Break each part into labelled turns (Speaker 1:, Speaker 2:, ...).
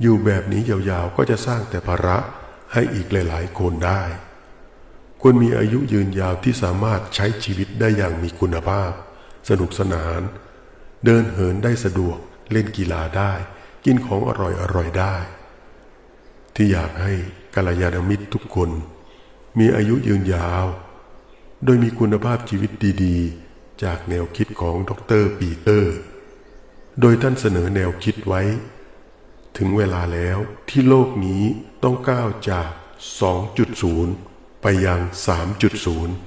Speaker 1: อยู่แบบนี้ยาวๆก็จะสร้างแต่ภาระให้อีกหลายๆคนได้ ควรมีอายุยืนยาวที่สามารถใช้ชีวิตได้อย่างมีคุณภาพ สนุกสนาน เดินเหินได้สะดวกเล่นกีฬาได้ กินของอร่อยๆได้ ที่อยากให้กัลยาณมิตรทุกคน มีอายุยืนยาว โดยมีคุณภาพชีวิตดีๆ จากแนวคิดของดรปีเตอร์ โดยท่านเสนอแนวคิดไว้ ถึงเวลาแล้วที่โลกนี้ต้องก้าวจาก 2.0 ไปยัง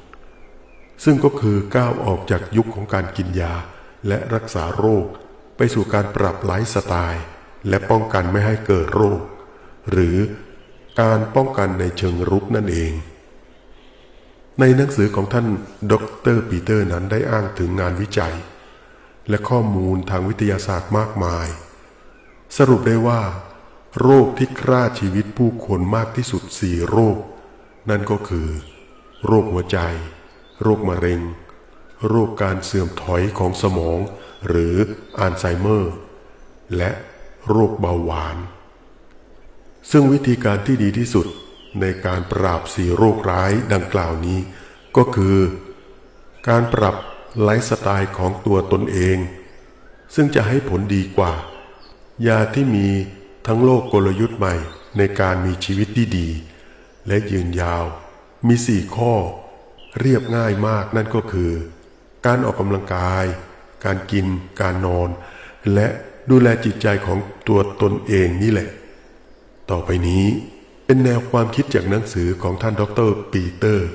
Speaker 1: 3.0 ซึ่งก็คือก้าวออกจากยุคของการกินยา และรักษาโรค ไปสู่การปรับไลฟ์สไตล์ และป้องกันไม่ให้เกิดโรค หรือการป้องกันในเชิงรุกนั่นเอง ในหนังสือของท่านดรปีเตอร์นั้นได้อ้างถึงงานวิจัย และข้อมูลทางวิทยาศาสตร์มากมาย สรุปได้ว่า โรคที่ฆ่าชีวิตผู้คนมากที่สุดสี่โรค นั่นก็คือ โรคหัวใจ โรคมะเร็ง โรคการเสื่อมถอยของสมอง หรืออัลไซเมอร์ และโรคเบาหวาน ซึ่งวิธีการที่ดีที่สุดในการปราบสี่โรคร้ายดังกล่าวนี้ ก็คือ การปรับไลฟ์สไตล์ของตัวตนเอง ซึ่งจะให้ผลดีกว่า ยาที่มีทั้งโลกกลยุทธ์ใหม่ในการมีชีวิตที่ดี และยืนยาว มีสี่ข้อ เรียบง่ายมากนั่นก็คือ การออกกำลังกาย การกิน การนอน และดูแลจิตใจของตัวตนเองนี่แหละ ต่อไปนี้เป็นแนวความคิดจากหนังสือของท่านดรปีเตอร์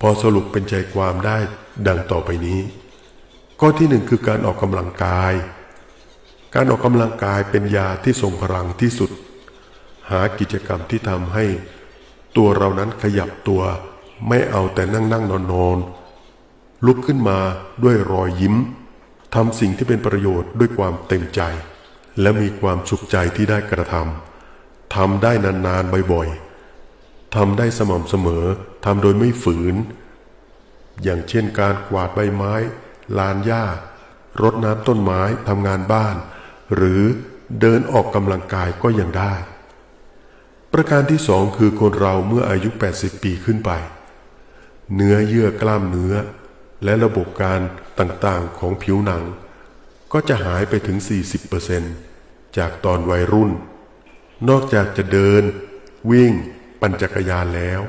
Speaker 1: พอสรุปเป็นใจความได้ดังต่อไปนี้ ข้อที่หนึ่งคือการออกกำลังกาย การออกกำลังกายเป็นยาที่ทรงพลังที่สุด หากิจกรรมที่ทำให้ ตัวเรานั้นขยับตัว ไม่เอาแต่นั่งนั่งนอนนอนลุกขึ้นมาด้วยรอยยิ้มทำสิ่งที่เป็นประโยชน์ด้วยความเต็มใจ และมีความสุขใจที่ได้กระทำทำได้นานๆบ่อยๆทำได้สม่ำเสมอทำโดยไม่ฝืน อย่างเช่นการกวาดใบไม้ ลานหญ้ารดน้ำต้นไม้ทำงานบ้าน หรือเดินออกกำลังกายก็ยังได้ ประการที่สองคือคนเราเมื่ออายุ 80 ปีขึ้นไป เนื้อเยื่อกล้ามเนื้อ และระบบการต่างๆของผิวหนัง ก็จะหายไปถึง 40%จากตอนวัยรุ่น นอกจากจะเดิน วิ่ง ปั่นจักรยานแล้ว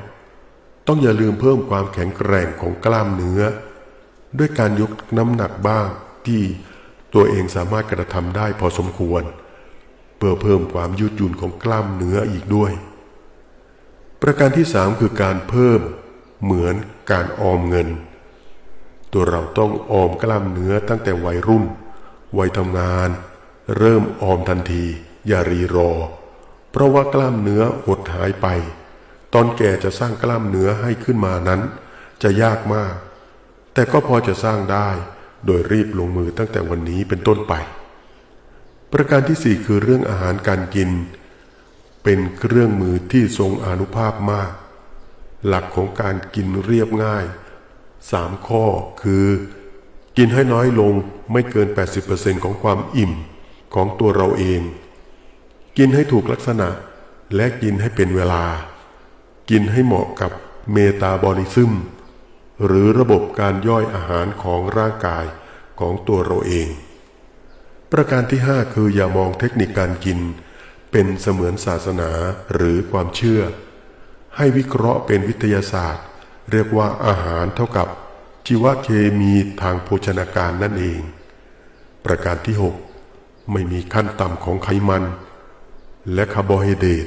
Speaker 1: ต้องอย่าลืมเพิ่มความแข็งแกร่งของกล้ามเนื้อ ด้วยการยกน้ำหนักบ้างที่ ตัวเองสามารถกระทำได้พอสมควร เพื่อเพิ่มความยืดหยุ่นของกล้ามเนื้ออีกด้วย ประการที่สามคือการเพิ่มเหมือนการออมเงิน ตัวเราต้องออมกล้ามเนื้อตั้งแต่วัยรุ่น วัยทำงาน เริ่มออมทันที อย่ารีรอ เพราะว่ากล้ามเนื้อหดหายไป ตอนแก่จะสร้างกล้ามเนื้อให้ขึ้นมานั้น จะยากมาก แต่ก็พอจะสร้างได้ โดยรีบลงมือตั้งแต่วันนี้เป็นต้นไป ประการที่สี่คือเรื่องอาหารการกิน เป็นเครื่องมือที่ทรงอนุภาพมาก หลักของการกินเรียบง่ายสามข้อคือ กินให้น้อยลงไม่เกิน 80%ของความอิ่มของตัวเราเอง กินให้ถูกลักษณะและกินให้เป็นเวลา กินให้เหมาะกับเมตาบอลิซึม หรือระบบการย่อยอาหารของร่างกายของตัวเราเอง ประการที่ห้าคืออย่ามองเทคนิคการกิน เป็นเสมือนศาสนาหรือความเชื่อ ให้วิเคราะห์เป็นวิทยาศาสตร์ เรียกว่าอาหารเท่ากับ ชีวเคมีทางโภชนาการนั่นเอง ประการที่หกไม่มีขั้นต่ำของไขมัน และคาร์โบไฮเดรต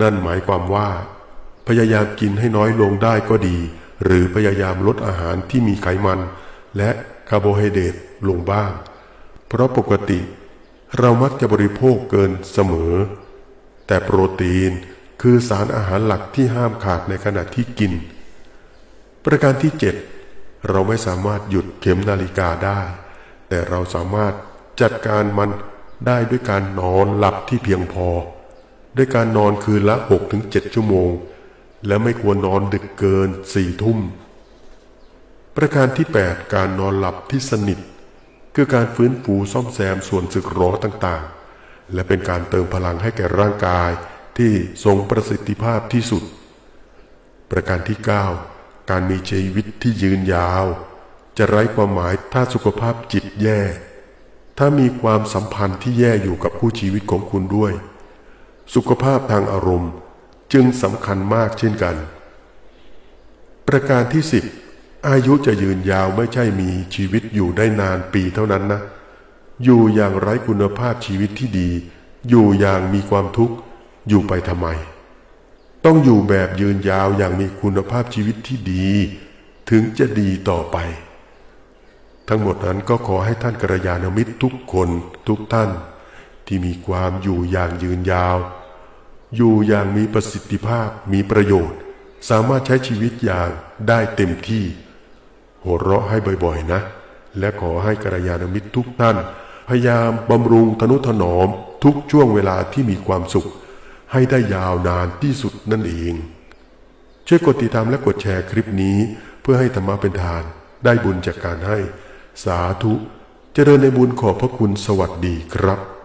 Speaker 1: นั่นหมายความว่า พยายามกินให้น้อยลงได้ก็ดี หรือพยายามลดอาหารที่มีไขมัน และคาร์โบไฮเดรตลงบ้าง เพราะปกติเรามักจะบริโภคเกินเสมอ แต่โปรตีนคือสารอาหารหลักที่ห้ามขาดในขณะที่กิน ประการที่ 7 เราไม่สามารถหยุดเข็มนาฬิกาได้ แต่เราสามารถจัดการมันได้ด้วยการนอนหลับที่เพียงพอ ด้วยการนอนคืนละ 6-7 ชั่วโมง และไม่ควรนอนดึกเกินสี่ทุ่ม ประการที่ 8 การนอนหลับที่สนิท คือการฟื้นฟูซ่อมแซมส่วนสึกหรอต่างๆ และเป็นการเติมพลังให้แก่ร่างกายที่ทรงประสิทธิภาพที่สุด ประการที่ 9 การมีชีวิตที่ยืนยาว จะไร้ความหมายถ้าสุขภาพจิตแย่ ถ้ามีความสัมพันธ์ที่แย่อยู่กับผู้ชีวิตของคุณด้วย สุขภาพทางอารมณ์ จึงสำคัญมากเช่นกัน ประการที่สิบอายุจะยืนยาวไม่ใช่มีชีวิตอยู่ได้นานปีเท่านั้นนะ อยู่อย่างไร้คุณภาพชีวิตที่ดี อยู่อย่างมีความทุกข์ อยู่ไปทำไม ต้องอยู่แบบยืนยาวอย่างมีคุณภาพชีวิตที่ดี ถึงจะดีต่อไป ทั้งหมดนั้นก็ขอให้ท่านกัลยาณมิตรทุกคนทุกท่าน ที่มีความอยู่อย่างยืนยาว อยู่อย่างมีประสิทธิภาพมีประโยชน์ สามารถใช้ชีวิตอย่างได้เต็มที่ หัวเราะให้บ่อยๆนะ และขอให้กัลยาณมิตรทุกท่าน พยายามบำรุงทนุถนอมทุกช่วงเวลาที่มีความสุข ให้ได้ยาวนานที่สุดนั่นเอง ช่วยกดติดตามและกดแชร์คลิปนี้เพื่อให้ธรรมะเป็นทาน ได้บุญจากการให้ สาธุเจริญในบุญขอบพระคุณสวัสดีครับ